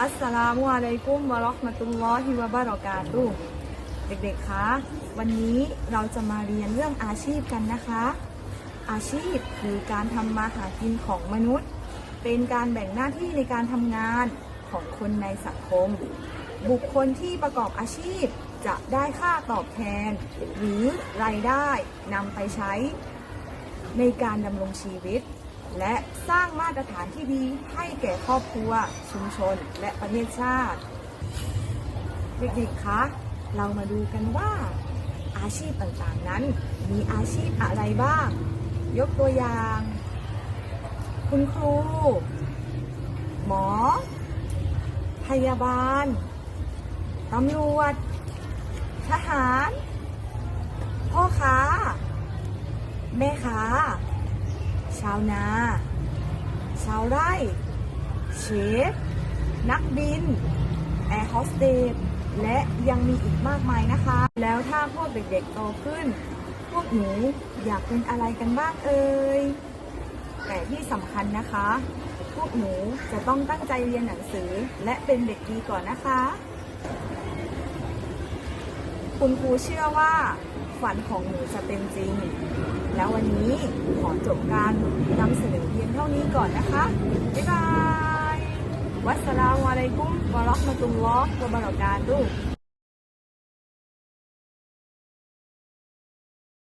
อัสสลามุอะลัยกุมวะราะห์มะตุลลอฮิวะบะเราะกาตุเด็กๆ คะ วันนี้เราจะมาเรียนเรื่องอาชีพกันนะคะ อาชีพคือการทำมาหากินของมนุษย์ เป็นการแบ่งหน้าที่ในการทำงานของคนในสังคม บุคคลที่ประกอบอาชีพจะได้ค่าตอบแทน หรือรายได้นำไปใช้ในการดำรงชีวิต และสร้างมาตรฐานที่ดีให้แก่ครอบครัว ชุมชน และประเทศชาติ เด็กๆ คะ เรามาดูกันว่า อาชีพต่างๆนั้น มีอาชีพอะไรบ้าง ยกตัวอย่าง คุณครู หมอ พยาบาล ตำรวจ ทหาร พ่อค้า แม่ค้าาวนา ชาวไร่ เชฟ นักบิน แอร์โฮสเตส และยังมีอีกมากมายนะคะ แล้วถ้าพวกเด็กๆโตขึ้น พวกหนูอยากเป็นอะไรกันบ้างเอ่ย แต่ที่สำคัญนะคะ พวกหนูจะต้องตั้งใจเรียนหนังสือและเป็นเด็กดีก่อนนะคะ คุณครูเชื่อว่าฝันของหนูจะเป็นจริง แล้ววันนี้ขอจบการนำเสนอเพียงเท่านี้ก่อนนะคะ บ๊ายบาย วัสสลามุอะลัยกุมวะเราะห์มะตุลลอฮ์วะบะเราะกาตุฮ์